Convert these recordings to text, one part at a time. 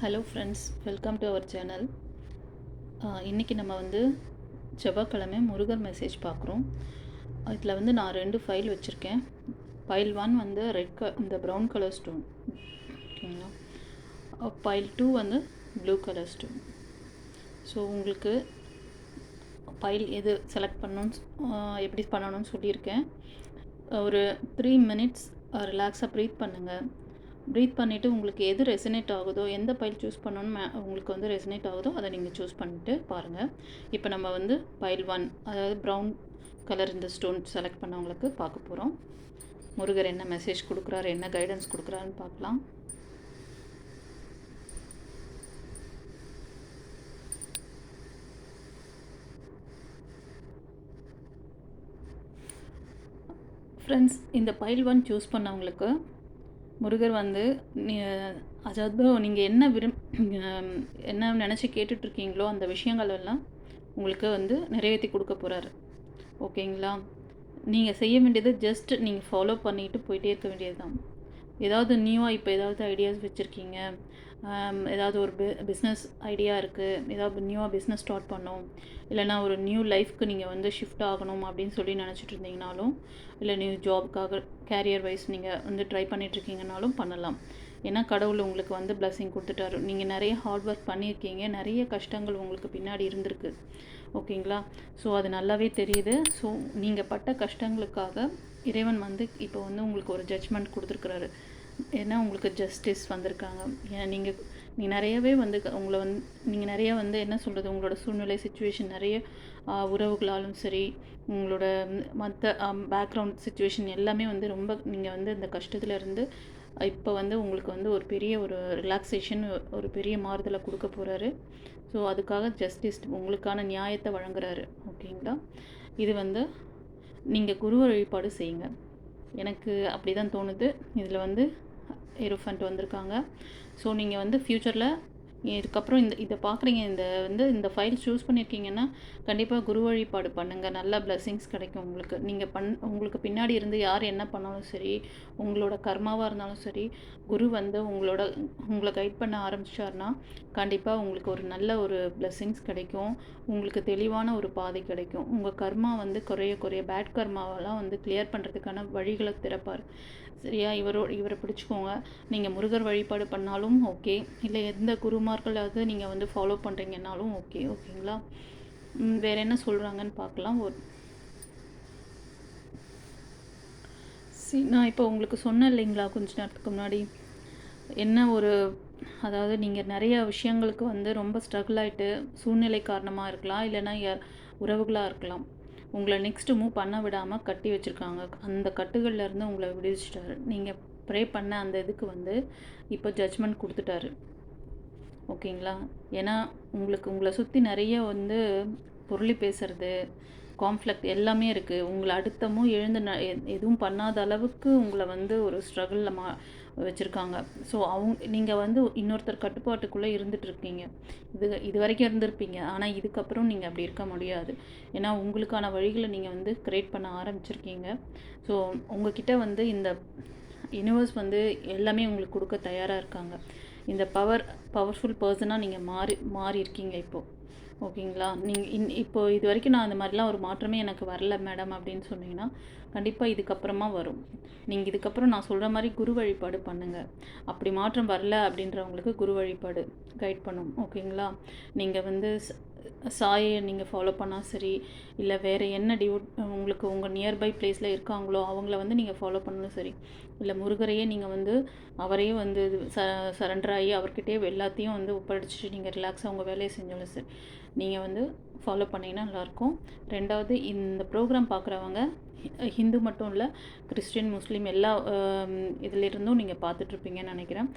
Hello friends welcome to our channel இன்றைக்கி நம்ம வந்து செவ்வாய்க்கிழமை முருகர் மெசேஜ் பார்க்குறோம். இதில் வந்து நான் ரெண்டு ஃபைல் வச்சுருக்கேன். ஃபைல் ஒன் வந்து ரெட் க இந்த ப்ரௌன் கலர் ஸ்டோன் ஓகேங்களா ஃபைல் டூ வந்து ப்ளூ கலர் ஸ்டோன் ஸோ உங்களுக்கு ஃபைல் எது செலக்ட் பண்ணணும்னு எப்படி பண்ணணும்னு சொல்லியிருக்கேன். ஒரு த்ரீ மினிட்ஸ் ரிலாக்ஸாக ப்ரீத் பண்ணுங்கள் ப்ரீத் பண்ணிவிட்டு உங்களுக்கு எது ரெசனேட் ஆகுதோ எந்த பைல் சூஸ் பண்ணணும்னு உங்களுக்கு வந்து ரெசனேட் ஆகுதோ அதை நீங்கள் சூஸ் பண்ணிட்டு பாருங்கள் இப்போ நம்ம வந்து பைல் ஒன் அதாவது ப்ரௌன் கலர் இந்த ஸ்டோன் செலக்ட் பண்ணவங்களுக்கு பார்க்க போகிறோம் முருகர் என்ன மெசேஜ் கொடுக்குறாரு என்ன கைடன்ஸ் கொடுக்குறாருன்னு பார்க்கலாம். ஃப்ரெண்ட்ஸ் இந்த பைல் ஒன் சூஸ் பண்ணவங்களுக்கு முருகர் வந்து நீ- அதாவது நீங்கள் என்ன விரும் என்ன நினச்சி கேட்டுட்ருக்கீங்களோ அந்த விஷயங்கள் எல்லாம் உங்களுக்கு வந்து நிறைவேற்றி கொடுக்க போகிறாரு ஓகேங்களா? நீங்கள் செய்ய வேண்டியது ஜஸ்ட் நீங்கள் ஃபாலோ பண்ணிட்டு போயிட்டே இருக்க வேண்டியது தான் ஏதாவது நியூவாக இப்போ ஏதாவது ஐடியாஸ் வச்சுருக்கீங்க ஏதாவது ஒரு பி பிஸ்னஸ் ஐடியா இருக்குது ஏதாவது நியூவாக பிஸ்னஸ் ஸ்டார்ட் பண்ணணும் இல்லைனா ஒரு நியூ லைஃப்க்கு நீங்கள் வந்து ஷிஃப்ட் ஆகணும் அப்படின்னு சொல்லி நினச்சிட்டு இருந்தீங்கனாலும் இல்லை நியூ ஜாப்க்காக கேரியர் வைஸ் நீங்கள் வந்து ட்ரை பண்ணிகிட்ருக்கீங்கனாலும் பண்ணலாம். ஏன்னா கடவுள் உங்களுக்கு வந்து பிளஸ்ஸிங் கொடுத்துட்டாரு. நீங்கள் நிறைய ஹார்ட் ஒர்க் பண்ணியிருக்கீங்க நிறைய கஷ்டங்கள் உங்களுக்கு பின்னாடி இருந்திருக்கு. ஓகேங்களா? ஸோ அது நல்லாவே தெரியுது. ஸோ நீங்கள் பட்ட கஷ்டங்களுக்காக இறைவன் வந்து இப்போ வந்து உங்களுக்கு ஒரு ஜட்ஜ்மெண்ட் கொடுத்துருக்குறாரு. ஏன்னா உங்களுக்கு ஜஸ்டிஸ் வந்திருக்காங்க. ஏன்னா நீங்கள் நீங்கள் நிறையவே வந்து க- உங்களை வந்து நீங்கள் நிறைய வந்து என்ன சொல்கிறது உங்களோட சூழ்நிலை சுச்சுவேஷன் நிறைய உறவுகளாலும் சரி உங்களோட மற்ற பேக்ரவுண்ட் சுச்சுவேஷன் எல்லாமே வந்து ரொம்ப நீங்கள் வந்து இந்த கஷ்டத்தில் இருந்து இப்போ வந்து உங்களுக்கு வந்து ஒரு பெரிய ஒரு ரிலாக்ஸேஷன் ஒரு பெரிய மாறுதலை கொடுக்க போகிறாரு ஸோ அதுக்காக ஜஸ்டிஸ் உங்களுக்கான நியாயத்தை வழங்குறாரு. ஓகேங்களா? இது வந்து நீங்கள் குரு வழிபாடு செய்யுங்க. எனக்கு அப்படி தான் தோணுது. இதில் வந்து ஏரோஃபண்ட் வந்திருக்காங்க. ஸோ நீங்கள் வந்து ஃப்யூச்சரில் இதுக்கப்புறம் இந்த இதை பார்க்குறீங்க. இந்த வந்து இந்த ஃபைல் சூஸ் பண்ணியிருக்கீங்கன்னா கண்டிப்பாக குரு வழிபாடு பண்ணுங்கள் நல்ல blessings கிடைக்கும் உங்களுக்கு. நீங்கள் பண் உங்களுக்கு பின்னாடி இருந்து யார் என்ன பண்ணாலும் சரி உங்களோட கர்மாவாக இருந்தாலும் சரி குரு வந்து உங்களோட உங்களை கைட் பண்ண ஆரம்பிச்சார்னா கண்டிப்பாக உங்களுக்கு ஒரு நல்ல ஒரு blessings கிடைக்கும். உங்களுக்கு தெளிவான ஒரு பாதை கிடைக்கும். உங்கள் கர்மா வந்து குறைய குறைய பேட் கர்மாவெல்லாம் வந்து கிளியர் பண்ணுறதுக்கான வழிகளை திறப்பார். சரியா? இவரோ இவரை பிடிச்சிக்கோங்க. நீங்கள் முருகர் வழிபாடு பண்ணாலும் ஓகே. இல்லை எந்த குருமார்களாவது நீங்கள் வந்து ஃபாலோ பண்ணுறீங்கன்னாலும் ஓகே. ஓகேங்களா? வேறு வேற என்ன சொல்கிறாங்கன்னு பார்க்கலாம். ஒரு சி நான் இப்போ உங்களுக்கு சொன்னேன் இல்லைங்களா? கொஞ்ச நேரத்துக்கு முன்னாடி. என்ன ஒரு அதாவது நீங்கள் நிறைய விஷயங்களுக்கு வந்து ரொம்ப ஸ்ட்ரகிள் ஆகிட்டு சூழ்நிலை காரணமாக இருக்கலாம். இல்லைன்னா யார் உறவுகளாக இருக்கலாம். உங்களை நெக்ஸ்ட்டு மூவ் பண்ண விடாமல் கட்டி வச்சுருக்காங்க. அந்த கட்டுகள்லேருந்து உங்களை விடுவிச்சிட்டாரு. நீங்கள் ப்ரே பண்ண அந்த இதுக்கு வந்து இப்போ ஜட்ஜ்மெண்ட் கொடுத்துட்டாரு. ஓகேங்களா? ஏன்னா உங்களுக்கு உங்களை சுற்றி நிறைய வந்து பொருளி பேசுறது கான்ஃப்ளிக்ட் எல்லாமே இருக்குது உங்களை அடுத்தமும் எழுந்து எதுவும் பண்ணாத அளவுக்கு உங்களை வந்து ஒரு ஸ்ட்ரகிளில் மா வச்சுருக்காங்க. ஸோ அவங்க நீங்கள் வந்து இன்னொருத்தர் கட்டுப்பாட்டுக்குள்ளே இருந்துகிட்ருக்கீங்க இது இது வரைக்கும் இருந்திருப்பீங்க. ஆனால் இதுக்கப்புறம் நீங்கள் அப்படி இருக்க முடியாது. ஏன்னா உங்களுக்கான வழிகளை நீங்கள் வந்து க்ரியேட் பண்ண ஆரம்பிச்சிருக்கீங்க. ஸோ உங்ககிட்ட வந்து இந்த யூனிவர்ஸ் வந்து எல்லாமே உங்களுக்கு கொடுக்க தயாராக இருக்காங்க. இந்த பவர் பவர்ஃபுல் பர்சனாக நீங்கள் மாறி மாறி இருக்கீங்க இப்போது ஓகேங்களா? நீங்கள் இன் இப்போ இது வரைக்கும் நான் அந்த மாதிரிலாம் ஒரு மாற்றமே எனக்கு வரல மேடம் அப்படின்னு சொன்னீங்கன்னா கண்டிப்பாக இதுக்கப்புறமா வரும். நீங்கள் இதுக்கப்புறம் நான் சொல்கிற மாதிரி குரு வழிபாடு பண்ணுங்கள் அப்படி மாற்றம் வரல அப்படின்றவங்களுக்கு குரு வழிபாடு கைட் பண்ணும். ஓகேங்களா? நீங்கள் வந்து சாயை நீங்கள் ஃபாலோ பண்ணால் சரி இல்லை வேறு என்ன டியூ உங்களுக்கு உங்கள் நியர்பை பிளேஸில் இருக்காங்களோ அவங்கள வந்து நீங்கள் ஃபாலோ பண்ணணும் சரி. இல்லை முருகரையே நீங்கள் வந்து அவரையே வந்து இது ச சரண்டர் ஆகி அவர்கிட்டயே எல்லாத்தையும் வந்து ஒப்படைச்சிட்டு நீங்கள் ரிலாக்ஸாக உங்கள் வேலையை செஞ்சாலும் சரி. நீங்கள் வந்து ஃபாலோ பண்ணிங்கன்னா நல்லாயிருக்கும். ரெண்டாவது இந்த ப்ரோக்ராம் பார்க்குறவங்க ஹிந்து மட்டும் இல்லை கிறிஸ்டின் முஸ்லீம் எல்லா இதிலிருந்தும் நீங்கள் பார்த்துட்ருப்பீங்கன்னு நினைக்கிறேன்.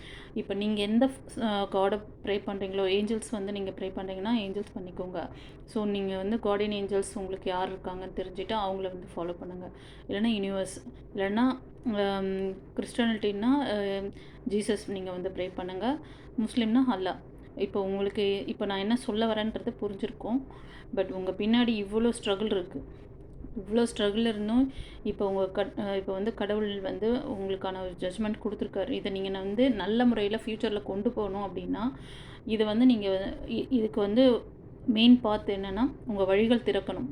இப்போ நீங்கள் எந்த காடை ப்ரே பண்ணுறீங்களோ ஏஞ்சல்ஸ் வந்து நீங்கள் ப்ரே பண்ணுறீங்கன்னா ஏஞ்சல்ஸ் பண்ணிக்கோங்க. ஸோ நீங்கள் வந்து கார்டியன் ஏஞ்சல்ஸ் உங்களுக்கு யார் இருக்காங்கன்னு தெரிஞ்சுட்டு அவங்கள வந்து ஃபாலோ பண்ணுங்கள் இல்லைன்னா யூனிவர்ஸ் இல்லைன்னா கிறிஸ்டனிட்டின்னா ஜீசஸ் நீங்கள் வந்து ப்ரே பண்ணுங்கள் முஸ்லீம்னா அல்லா. இப்போ உங்களுக்கு இப்போ நான் என்ன சொல்ல வரேன்றது புரிஞ்சிருக்கோம். பட் உங்கள் பின்னாடி இவ்வளோ ஸ்ட்ரகிள் இருக்குது இவ்வளோ ஸ்ட்ரகிள் இருந்தும் இப்போ உங்கள் கட் இப்போ வந்து கடவுள் வந்து உங்களுக்கான ஒரு ஜட்ஜ்மெண்ட் கொடுத்துருக்காரு. இதை நீங்கள் வந்து நல்ல முறையில் ஃப்யூச்சரில் கொண்டு போகணும் அப்படின்னா இது வந்து நீங்கள் இதுக்கு வந்து மெயின் பார்த்து என்னென்னா உங்கள் வழிகள் திறக்கணும்.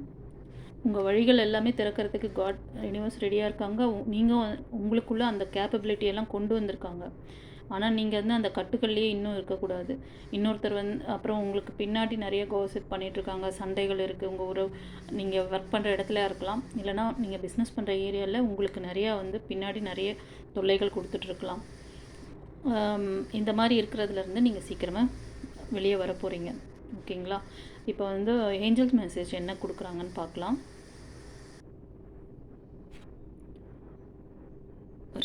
உங்கள் வழிகள் எல்லாமே திறக்கிறதுக்கு காட் யூனிவர்ஸ் ரெடியாக இருக்காங்க. நீங்கள் உங்களுக்குள்ளே அந்த கேப்பபிலிட்டி எல்லாம் கொண்டு வந்திருக்காங்க. ஆனால் நீங்கள் வந்து அந்த கட்டுக்கள்லேயே இன்னும் இருக்கக்கூடாது. இன்னொருத்தர் வந்து அப்புறம் உங்களுக்கு பின்னாடி நிறைய கோசிப் பண்ணிகிட்ருக்காங்க சண்டைகள் இருக்குது உங்கள் உறவு நீங்கள் ஒர்க் பண்ணுற இடத்துல இருக்கலாம். இல்லைனா நீங்கள் பிஸ்னஸ் பண்ணுற ஏரியாவில் உங்களுக்கு நிறையா வந்து பின்னாடி நிறைய தொல்லைகள் கொடுத்துட்ருக்கலாம் இந்த மாதிரி இருக்கிறதுலேருந்து நீங்கள் சீக்கிரமாக வெளியே வர போகிறீங்க ஓகேங்களா? இப்போ வந்து ஏஞ்சல்ஸ் மெசேஜ் என்ன கொடுக்குறாங்கன்னு பார்க்கலாம்.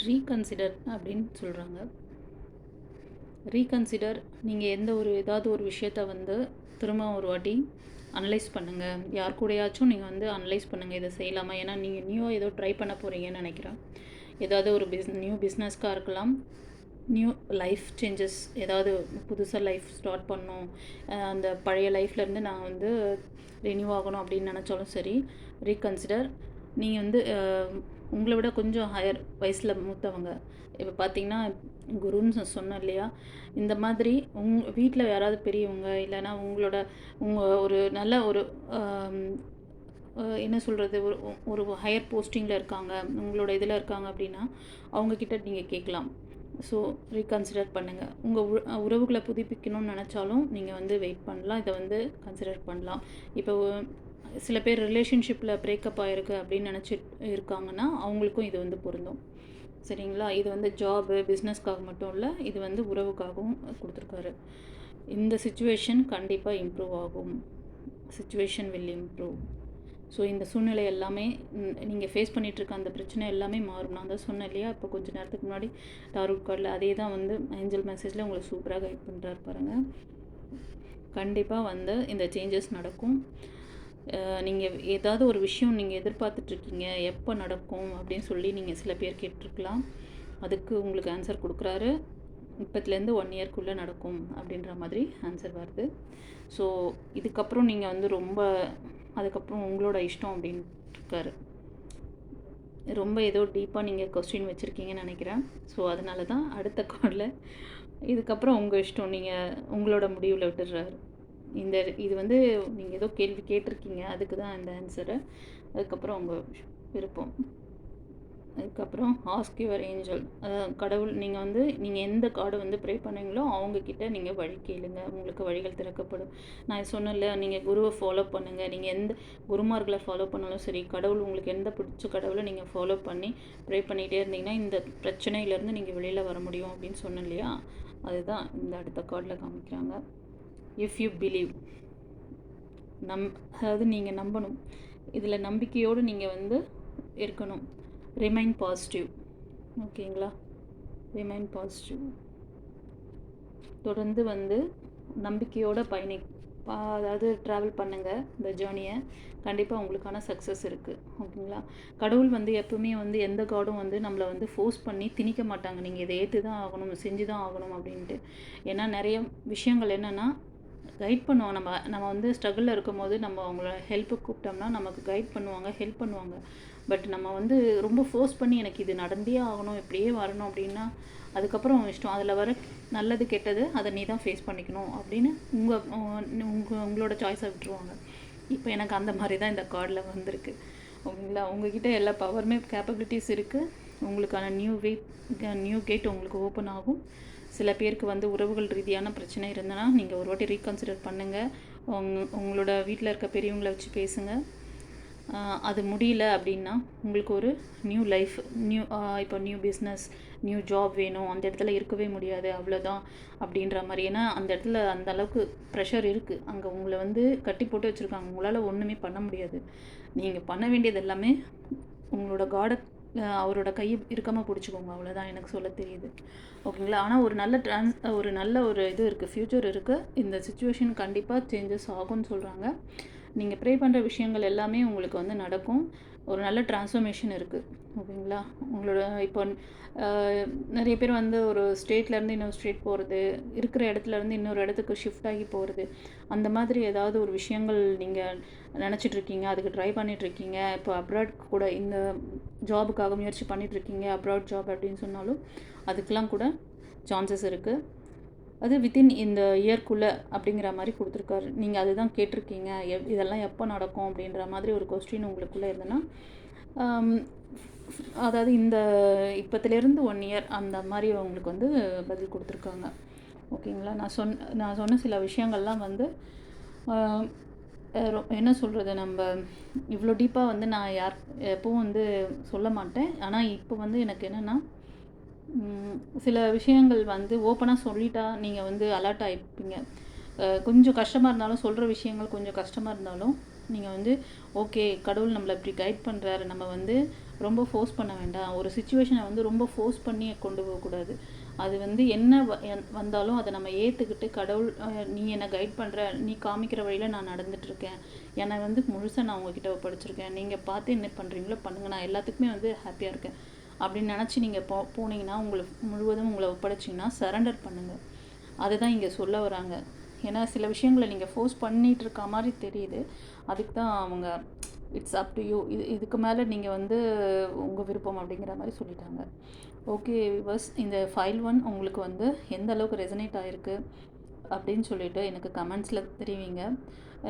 ரீகன்சிடர் அப்படின்னு சொல்கிறாங்க ரீகன்சிடர் நீங்கள் எந்த ஒரு ஏதாவது ஒரு விஷயத்த வந்து திரும்ப ஒரு வாட்டி அனலைஸ் பண்ணுங்கள் யார் கூடயாச்சும் நீங்கள் வந்து அனலைஸ் பண்ணுங்கள் இதை செய்யலாமா? ஏன்னா நீங்கள் நியூ ஏதோ ட்ரை பண்ண போகிறீங்கன்னு நினைக்கிறேன். ஏதாவது ஒரு பிஸ் நியூ பிஸ்னஸ்க்காக இருக்கலாம். நியூ லைஃப் சேஞ்சஸ் ஏதாவது புதுசாக லைஃப் ஸ்டார்ட் பண்ணணும். அந்த பழைய லைஃப்லேருந்து நான் வந்து ரினியூ ஆகணும் அப்படின்னு நினச்சாலும் சரி ரீகன்சிடர் நீங்கள் வந்து உங்களை விட கொஞ்சம் ஹையர் வயசில் மூத்தவங்க. இப்போ பார்த்தீங்கன்னா குருன்னு சொன்னோம் இல்லையா? இந்த மாதிரி உங் வீட்டில் யாராவது பெரியவங்க இல்லைன்னா உங்களோட உங்கள் ஒரு நல்ல ஒரு என்ன சொல்கிறது ஒரு ஒரு ஹையர் போஸ்டிங்கில் இருக்காங்க உங்களோட இதில் இருக்காங்க அப்படின்னா அவங்கக்கிட்ட நீங்கள் கேட்கலாம். ஸோ ரீகன்சிடர் பண்ணுங்கள் உங்கள் உறவுகளை புதுப்பிக்கணும்னு நினச்சாலும் நீங்கள் வந்து வெயிட் பண்ணலாம். இதை வந்து கன்சிடர் பண்ணலாம். இப்போ சில பேர் ரிலேஷன்ஷிப்பில் பிரேக்கப் ஆகிருக்கு அப்படின்னு நினச்சிட்டு இருக்காங்கன்னா அவங்களுக்கும் இது வந்து பொருந்தும். சரிங்களா? இது வந்து ஜாபு பிஸ்னஸ்க்காக மட்டும் இல்லை இது வந்து உறவுக்காகவும் கொடுத்துருக்காரு. இந்த சுச்சுவேஷன் கண்டிப்பாக இம்ப்ரூவ் ஆகும். சுச்சுவேஷன் வில் இம்ப்ரூவ் ஸோ இந்த சூழ்நிலை எல்லாமே நீங்கள் ஃபேஸ் பண்ணிகிட்ருக்க அந்த பிரச்சனை எல்லாமே மாறும். நான் தான் சொன்னேன் இல்லையா? இப்போ கொஞ்சம் நேரத்துக்கு முன்னாடி டாரூட் கார்டில் அதே தான் வந்து ஏஞ்சல் மெசேஜில் உங்களை சூப்பராக கைட் பண்ணுறாரு பாருங்கள் கண்டிப்பாக வந்து இந்த சேஞ்சஸ் நடக்கும். நீங்கள் ஏதாவது ஒரு விஷயம் நீங்கள் எதிர்பார்த்துட்ருக்கீங்க எப்போ நடக்கும் அப்படின்னு சொல்லி நீங்கள் சில பேர் கேட்டிருக்கலாம். அதுக்கு உங்களுக்கு ஆன்சர் கொடுக்குறாரு. இப்போத்துலேருந்து ஒன் இயர்க்குள்ளே நடக்கும் அப்படின்ற மாதிரி ஆன்சர் வருது. ஸோ இதுக்கப்புறம் நீங்கள் வந்து ரொம்ப அதுக்கப்புறம் உங்களோட இஷ்டம் அப்படின்னு இருக்காரு ரொம்ப ஏதோ டீப்பாக நீங்கள் கொஸ்டின் வச்சுருக்கீங்கன்னு நினைக்கிறேன். ஸோ அதனால தான் அடுத்த காலில் இதுக்கப்புறம் உங்கள் இஷ்டம் நீங்கள் உங்களோட முடிவில் விட்டுடுறாரு. இந்த இது வந்து நீங்கள் ஏதோ கேள்வி கேட்டிருக்கீங்க அதுக்கு தான் இந்த ஆன்சரு அதுக்கப்புறம் உங்கள் விருப்பம். அதுக்கப்புறம் ஆஸ்க் யுவர் ஏஞ்சல் கடவுள் நீங்கள் வந்து நீங்கள் எந்த கார்டு வந்து ப்ரே பண்ணீங்களோ அவங்கக்கிட்ட நீங்கள் வழி கேளுங்க. உங்களுக்கு வழிகள் திறக்கப்படும். நான் சொன்னல நீங்கள் குருவை ஃபாலோ பண்ணுங்கள் நீங்கள் எந்த குருமார்களை ஃபாலோ பண்ணாலும் சரி கடவுள் உங்களுக்கு எந்த பிடிச்ச கடவுளை நீங்கள் ஃபாலோ பண்ணி ப்ரே பண்ணிகிட்டே இருந்தீங்கன்னா இந்த பிரச்சனையிலேருந்து நீங்கள் வெளியில் வர முடியும் அப்படின்னு சொன்னேன் இல்லையா அதுதான் இந்த அடுத்த கார்டில் காமிக்கிறாங்க. இஃப் யூ பிலீவ் நம் அதாவது நீங்கள் நம்பணும். இதில் நம்பிக்கையோடு நீங்கள் வந்து இருக்கணும். ரிமைன் பாசிட்டிவ் ஓகேங்களா? ரிமைன் பாசிட்டிவ் தொடர்ந்து வந்து நம்பிக்கையோடு பயணி அதாவது ட்ராவல் பண்ணுங்கள் இந்த ஜேர்னியை கண்டிப்பாக உங்களுக்கான சக்ஸஸ் இருக்குது ஓகேங்களா? கடவுள் வந்து எப்பவுமே வந்து எந்த காடும் வந்து நம்மளை வந்து ஃபோர்ஸ் பண்ணி திணிக்க மாட்டாங்க. நீங்கள் இதை ஏற்று தான் ஆகணும் செஞ்சு தான் ஆகணும் அப்படின்ட்டு. ஏன்னா நிறைய விஷயங்கள் என்னென்னா கைட் பண்ணுவோம் நம்ம நம்ம வந்து ஸ்ட்ரகிளில் இருக்கும் போது நம்ம அவங்கள ஹெல்ப்புக்கு கூப்பிட்டோம்னா நமக்கு கைட் பண்ணுவாங்க ஹெல்ப் பண்ணுவாங்க. பட் நம்ம வந்து ரொம்ப ஃபோர்ஸ் பண்ணி எனக்கு இது நடந்தே ஆகணும் இப்படியே வரணும் அப்படின்னா அதுக்கப்புறம் இஷ்டம். அதில் வர நல்லது கெட்டது அதை நீ தான் ஃபேஸ் பண்ணிக்கணும் அப்படின்னு உங்கள் உங்கள் உங்களோட சாய்ஸை விட்டுருவாங்க. இப்போ எனக்கு அந்த மாதிரி தான் இந்த கார்டில் வந்திருக்கு. ஓகேங்களா? உங்ககிட்ட எல்லா பவருமே கேப்பபிலிட்டிஸ் இருக்குது உங்களுக்கான நியூ வெயிட் நியூ கேட் உங்களுக்கு ஓப்பன் ஆகும். சில பேருக்கு வந்து உறவுகள் ரீதியான பிரச்சனை இருந்தனா நீங்கள் ஒரு வாட்டி ரீகன்சிடர் பண்ணுங்கள் உங் உங்களோட வீட்டில் இருக்க பெரியவங்கள வச்சு பேசுங்க. அது முடியல அப்படின்னா உங்களுக்கு ஒரு நியூ லைஃப் நியூ இப்போ நியூ பிஸ்னஸ் நியூ ஜாப் வேணும். அந்த இடத்துல இருக்கவே முடியாது அவ்வளோதான் அப்படின்ற மாதிரி. ஏன்னா அந்த இடத்துல அந்த அளவுக்கு ப்ரெஷர் இருக்குது அங்கே உங்களை வந்து கட்டி போட்டு வச்சுருக்காங்க. உங்களால் ஒன்றுமே பண்ண முடியாது. நீங்கள் பண்ண வேண்டியது எல்லாமே உங்களோட காடை அவரோட கை இருக்காமல் பிடிச்சிக்கோங்க. அவ்வளோதான் எனக்கு சொல்ல தெரியுது. ஓகேங்களா? ஆனால் ஒரு நல்ல ட்ரான்ஸ் ஒரு நல்ல ஒரு இது இருக்குது ஃப்யூச்சர் இருக்குது இந்த சுச்சுவேஷன் கண்டிப்பாக சேஞ்சஸ் ஆகும்னு சொல்கிறாங்க நீங்கள் ப்ரே பண்ணுற விஷயங்கள் எல்லாமே உங்களுக்கு வந்து நடக்கும். ஒரு நல்ல டிரான்ஸ்ஃபர்மேஷன் இருக்குது ஓகேங்களா? உங்களோட இப்போ நிறைய பேர் வந்து ஒரு ஸ்டேட்லேருந்து இன்னொரு ஸ்டேட் போகிறது இருக்கிற இடத்துல இருந்து இன்னொரு இடத்துக்கு ஷிஃப்ட் ஆகி போகிறது அந்த மாதிரி ஏதாவது ஒரு விஷயங்கள் நீங்கள் நினச்சிட்ருக்கீங்க அதுக்கு ட்ரை பண்ணிகிட்ருக்கீங்க இப்போ அப்ராட் கூட இந்த ஜாபுக்காக முயற்சி பண்ணிகிட்ருக்கீங்க அப்ராட் ஜாப் அப்படின்னு சொன்னாலும் அதுக்கெலாம் கூட சான்சஸ் இருக்குது அது வித்தின் இந்த இயர்க்குள்ளே அப்படிங்கிற மாதிரி கொடுத்துருக்காரு. நீங்கள் அதுதான் கேட்டிருக்கீங்க எப் இதெல்லாம் எப்போ நடக்கும் அப்படின்ற மாதிரி ஒரு கொஸ்டின் உங்களுக்குள்ளே இருந்ததுன்னா அதாவது இந்த இப்போத்துலேருந்து ஒன் இயர் அந்த மாதிரி அவங்களுக்கு வந்து பதில் கொடுத்துருக்காங்க. ஓகேங்களா? நான் சொன்ன நான் சொன்ன சில விஷயங்கள்லாம் வந்து ரொ- என்ன சொல்கிறது நம்ம இவ்வளோ டீப்பாக வந்து நான் யார் எப்பவும் வந்து சொல்ல மாட்டேன். ஆனால் இப்போ வந்து எனக்கு என்னென்னா சில விஷயங்கள் வந்து ஓப்பனாக சொல்லிட்டா நீங்கள் வந்து அலர்ட் ஆகிப்பீங்க கொஞ்சம் கஷ்டமாக இருந்தாலும் சொல்கிற விஷயங்கள் கொஞ்சம் கஷ்டமாக இருந்தாலும் நீங்கள் வந்து ஓகே கடவுள் நம்மளை இப்படி கைட் பண்ணுறாரு நம்ம வந்து ரொம்ப ஃபோர்ஸ் பண்ண வேண்டாம். ஒரு சுச்சுவேஷனை வந்து ரொம்ப ஃபோர்ஸ் பண்ணி கொண்டு போகக்கூடாது அது வந்து என்ன வ- என்- வந்தாலும் அதை நம்ம ஏற்றுக்கிட்டு கடவுள் நீ என்னை கைட் பண்ணுற நீ காமிக்கிற வழியில் நான் நடந்துட்டுருக்கேன் என்னை வந்து முழுசாக நான் உங்ககிட்ட ஒப்படைச்சிருக்கேன். நீங்கள் பார்த்து என்ன பண்ணுறீங்களோ பண்ணுங்கள் நான் எல்லாத்துக்குமே வந்து ஹாப்பியாக இருக்கேன். அப்படின்னு நினச்சி நீங்கள் போ போனீங்கன்னா உங்களை முழுவதும் உங்களை ஒப்படைச்சிங்கன்னா சரண்டர் பண்ணுங்கள் அதுதான் இங்கே சொல்ல வராங்க. ஏன்னா சில விஷயங்களை நீங்கள் ஃபோர்ஸ் பண்ணிகிட்டு இருக்க மாதிரி தெரியுது. அதுக்கு தான் அவங்க இட்ஸ் அப் டு யூ இது இதுக்கு மேலே நீங்கள் வந்து உங்கள் விருப்பம் அப்படிங்கிற மாதிரி சொல்லிட்டாங்க. ஓகே விவர்ஸ் இந்த ஃபைல் ஒன் உங்களுக்கு வந்து எந்த அளவுக்கு ரெசனேட் ஆகிருக்கு அப்படின்னு சொல்லிட்டு எனக்கு கமெண்ட்ஸில் தெரிவிங்க.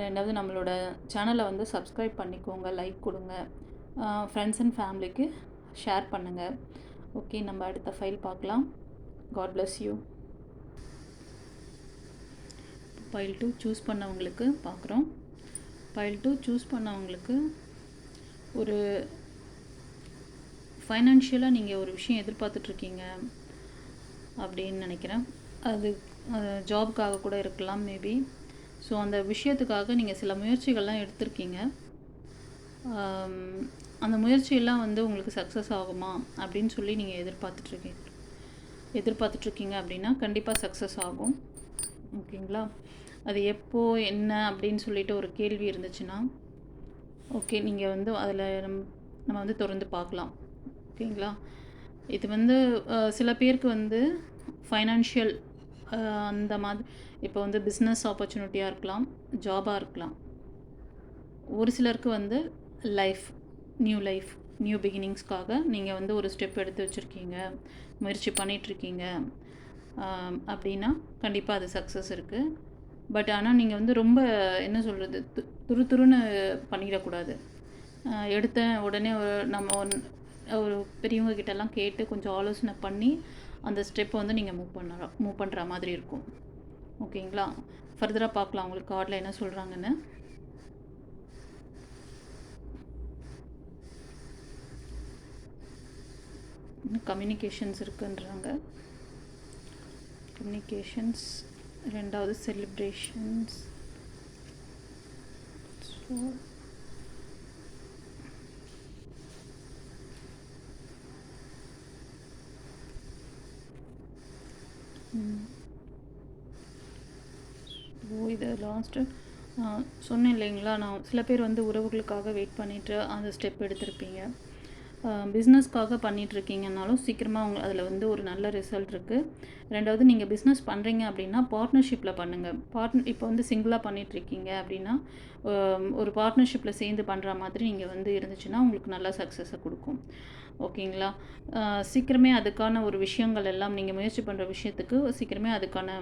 ரெண்டாவது நம்மளோட சேனலை வந்து சப்ஸ்கிரைப் பண்ணிக்கோங்க லைக் கொடுங்க. ஃப்ரெண்ட்ஸ் அண்ட் ஃபேமிலிக்கு ஷேர் பண்ணுங்கள் ஓகே நம்ம அடுத்த ஃபைல் பார்க்கலாம். God bless you pile two choose பண்ணவங்களுக்கு பார்க்குறோம். ஃபைல் டூ சூஸ் பண்ணவங்களுக்கு ஒரு ஃபைனான்ஷியலாக நீங்கள் ஒரு விஷயம் எதிர்பார்த்துட்ருக்கீங்க அப்படின்னு நினைக்கிறேன். அது ஜாப்க்காக கூட இருக்கலாம் மேபி ஸோ அந்த விஷயத்துக்காக நீங்கள் சில முயற்சிகள்லாம் எடுத்திருக்கீங்க. அந்த முயற்சியெல்லாம் வந்து உங்களுக்கு சக்ஸஸ் ஆகுமா அப்படின்னு சொல்லி நீங்கள் எதிர்பார்த்துட்ருக்கீங்க எதிர்பார்த்துட்ருக்கீங்க அப்படின்னா கண்டிப்பாக சக்ஸஸ் ஆகும். ஓகேங்களா? அது எப்போ என்ன அப்படின்னு சொல்லிட்டு ஒரு கேள்வி இருந்துச்சுன்னா ஓகே நீங்கள் வந்து அதில் நம் நம்ம வந்து திறந்து பார்க்கலாம். ஓகேங்களா இது வந்து சில பேருக்கு வந்து ஃபைனான்ஷியல் அந்த மாதிரி இப்போ வந்து பிஸ்னஸ் ஆப்பர்ச்சுனிட்டியாக இருக்கலாம் ஜாபாக இருக்கலாம். ஒரு சிலருக்கு வந்து லைஃப் நியூ லைஃப் நியூ பிகினிங்ஸ்க்காக நீங்கள் வந்து ஒரு ஸ்டெப் எடுத்து வச்சுருக்கீங்க முயற்சி பண்ணிகிட்ருக்கீங்க அப்படின்னா கண்டிப்பாக அது சக்ஸஸ் இருக்குது பட் ஆனால் நீங்கள் வந்து ரொம்ப என்ன சொல்கிறது துரு துருன்னு பண்ணிடக்கூடாது. எடுத்த உடனே ஒரு நம்ம ஒன்- ஒரு பெரியவங்க கிட்டலாம் கேட்டு கொஞ்சம் ஆலோசனை பண்ணி அந்த ஸ்டெப்பை வந்து நீங்கள் மூவ் பண்ணுற மூவ் பண்ணுற மாதிரி இருக்கும். ஓகேங்களா? ஃபர்தராக பார்க்கலாம் உங்களுக்கு கார்டில் என்ன சொல்கிறாங்கன்னு. கம்யூனிகேஷன்ஸ் இருக்குன்றாங்க. கம்யூனிகேஷன்ஸ் ரெண்டாவது செலிப்ரேஷன்ஸ் ஸோ ஓ இது லாஸ்ட்டு சொன்னேன் இல்லைங்களா? நான் சில பேர் வந்து உறவுகளுக்காக வெயிட் பண்ணிவிட்டு அந்த ஸ்டெப் எடுத்திருப்பீங்க. பிஸ்னஸ்க்காக பண்ணிகிட்ருக்கீங்கனாலும் சீக்கிரமாக உங்கள் அதில் வந்து ஒரு நல்ல ரிசல்ட் இருக்குது ரெண்டாவது நீங்கள் பிஸ்னஸ் பண்ணுறீங்க அப்படின்னா பார்ட்னர்ஷிப்பில் பண்ணுங்கள் பார்ட்னர் இப்போ வந்து சிங்கிளாக பண்ணிகிட்ருக்கீங்க அப்படின்னா ஒரு பார்ட்னர்ஷிப்பில் சேர்ந்து பண்ணுற மாதிரி நீங்கள் வந்து இருந்துச்சுன்னா உங்களுக்கு நல்ல சக்ஸஸை கொடுக்கும். ஓகேங்களா? சீக்கிரமே அதுக்கான ஒரு விஷயங்கள் எல்லாம் நீங்கள் முயற்சி பண்ணுற விஷயத்துக்கு சீக்கிரமே அதுக்கான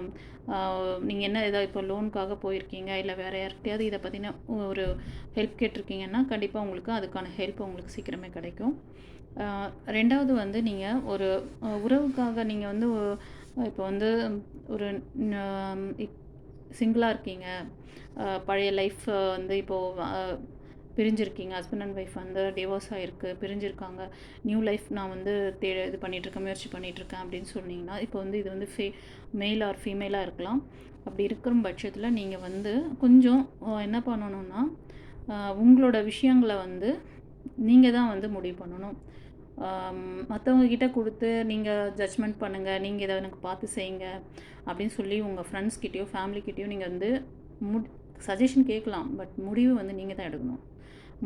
நீங்கள் என்ன ஏதாவது இப்போ லோனுக்காக போயிருக்கீங்க இல்லை வேறு யார்கிட்டையாவது இதை பற்றின ஒரு ஹெல்ப் கேட்டிருக்கீங்கன்னா கண்டிப்பாக உங்களுக்கு அதுக்கான ஹெல்ப் உங்களுக்கு சீக்கிரமே கிடைக்கும். ரெண்டாவது வந்து நீங்கள் ஒரு உறவுக்காக நீங்கள் வந்து இப்போ வந்து ஒரு சிங்கிளாக இருக்கீங்க. பழைய லைஃப் வந்து இப்போது பிரிஞ்சிருக்கீங்க. ஹஸ்பண்ட் அண்ட் ஒய்ஃப் வந்து டிவோர்ஸ் ஆகிருக்கு பிரிஞ்சிருக்காங்க. நியூ லைஃப் நான் வந்து தே இது பண்ணிகிட்ருக்கேன் முயற்சி பண்ணிகிட்ருக்கேன் அப்படின்னு சொன்னீங்கன்னா இப்போ வந்து இது வந்து ஃபே மேல் ஆர் ஃபீமேலாக இருக்கலாம். அப்படி இருக்கிற பட்சத்தில் நீங்கள் வந்து கொஞ்சம் என்ன பண்ணணும்னா உங்களோட விஷயங்களை வந்து நீங்கள் தான் வந்து முடிவு பண்ணணும். மற்றவங்க கிட்ட கொடுத்து நீங்கள் ஜட்ஜ்மெண்ட் பண்ணுங்கள் நீங்கள் இதை எனக்கு பார்த்து செய்யுங்க அப்படின்னு சொல்லி உங்கள் ஃப்ரெண்ட்ஸ்கிட்டயோ ஃபேமிலிக்கிட்டேயோ நீங்கள் வந்து முட் சஜஷன் கேட்கலாம். பட் முடிவு வந்து நீங்கள் தான் எடுக்கணும்.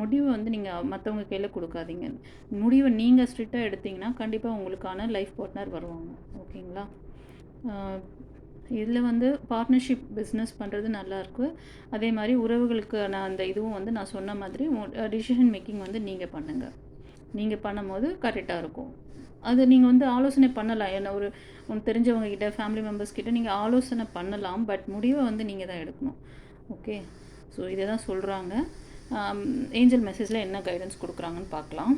முடிவை வந்து நீங்கள் மற்றவங்க கையில் கொடுக்காதீங்க. முடிவை நீங்கள் ஸ்ட்ரிக்டாக எடுத்தீங்கன்னா கண்டிப்பாக உங்களுக்கான லைஃப் பார்ட்னர் வருவாங்க. ஓகேங்களா? இதில் வந்து பார்ட்னர்ஷிப் பிஸ்னஸ் பண்ணுறது நல்லாயிருக்கு அதே மாதிரி உறவுகளுக்கு நான் அந்த இதுவும் வந்து நான் சொன்ன மாதிரி டிசிஷன் மேக்கிங் வந்து நீங்கள் பண்ணுங்கள் நீங்கள் பண்ணும்போது கரெக்டாக இருக்கும். அது நீங்கள் வந்து ஆலோசனை பண்ணலாம். என்ன ஒரு உங்களுக்கு தெரிஞ்சவங்கக்கிட்ட ஃபேமிலி மெம்பர்ஸ் கிட்டே நீங்கள் ஆலோசனை பண்ணலாம். பட் முடிவை வந்து நீங்கள் தான் எடுக்கணும். ஓகே? ஸோ இதை தான் சொல்கிறாங்க Um, ஏஞ்சல் மெசேஜில் என்ன கைடன்ஸ் கொடுக்குறாங்கன்னு பார்க்கலாம்.